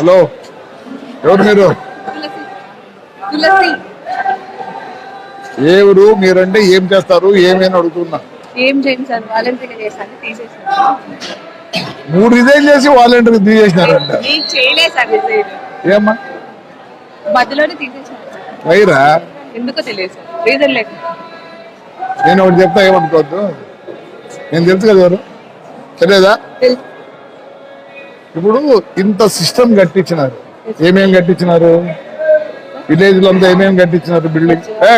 Hello. ఎవరు మీరు? ఊరు? మీరంటే ఏం చేస్తారు? ఏమేమి అడుగుతున్నా? ఏం వాలంటీర్గా చేశాను తీసేసాను మూడు రిజైన్ చేసి వాలంటీర్ తీసేసినారంట. నేను చేయలేదు సార్ రిజైన్. ఏమ్మా? మధ్యలోనే తీసేసాను వైరా? ఎందుకో తెలియదు సార్ రీజన్ లేక నేను ఒకటి చెప్తా ఏమనుకోవద్దు. నేను తెలుసు కదా ఎవరు? తెలియదా? తెలుసు. ఇప్పుడు ఇంత సిస్టమ్ కట్టించినారు. ఏమేం కట్టించినారు? విలేజ్లో అంతా ఏమేం కట్టించినారు బిల్డింగ్ ఏ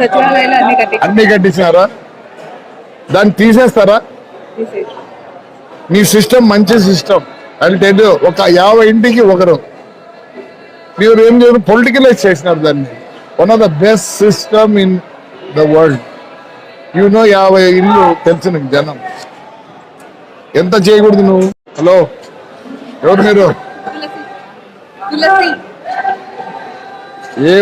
సచివాలయాలు అన్ని కట్టి అన్ని కట్టించినారా? దాన్ని తీసేస్తారా? తీసేసి మీ సిస్టమ్ మంచి సిస్టమ్ అంటే ఒక యాభై ఇంటికి ఒకరు. మీరు ఏం చేయరు? పొలిటికలైజ్ చేసినారు దాన్ని. One of the best system in the world you know యాభై ఇల్లు తెలుసు నీకు జనం. ఎంత చేయకూడదు నువ్వు? హలో. ఎవరు మీరు?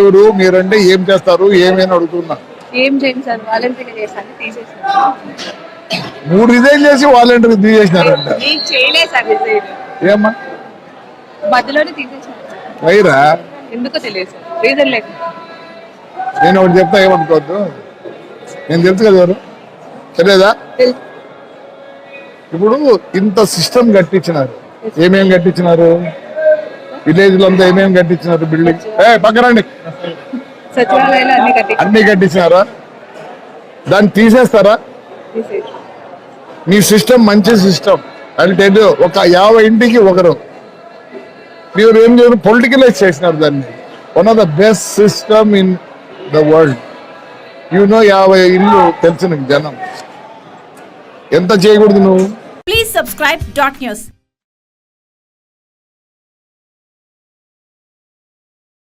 ఊరు? మీరంటే ఏం చేస్తారు? ఏమేమి అడుగుతున్నా? ఏం చేయండి సార్ వాలంటీర్గా చేశాను తీసేసాను మూడు రిజైన్ చేసి వాలంటీర్ తీసేసినారంట. నేను చేయలేదు సార్ రిజైన్. ఏమ్మా? మధ్యలోనే తీసేసాను సార్. వైరా? ఎందుకో తెలియదు సార్ రీజన్ లేక నేను ఒకటి చెప్తా ఏమనుకోవద్దు. నేను తెలుసు కదా ఎవరు? తెలియదా? తెలుసు. ఇప్పుడు ఇంత సిస్టమ్ కట్టించినారు. ఏమేం కట్టించినారు? విలేజ్లో అంతా ఏమేం కట్టించినారు బిల్డింగ్ ఏ పక్కరండి అన్ని కట్టి అన్ని కట్టించినారా? దాన్ని తీసేస్తారా? తీసేసి మీ సిస్టమ్ మంచి సిస్టమ్ అంటే ఒక యాభై ఇంటికి ఒకరు. మీరు ఏం చేయరు? పొలిటికలైజ్ చేసినారు దాన్ని. One of the best system in the world you know యాభై ఇల్లు తెలుసు నీకు జనం. ఎంత చేయకూడదు నువ్వు ప్లీజ్ సబ్స్క్రైబ్ డాట్ న్యూస్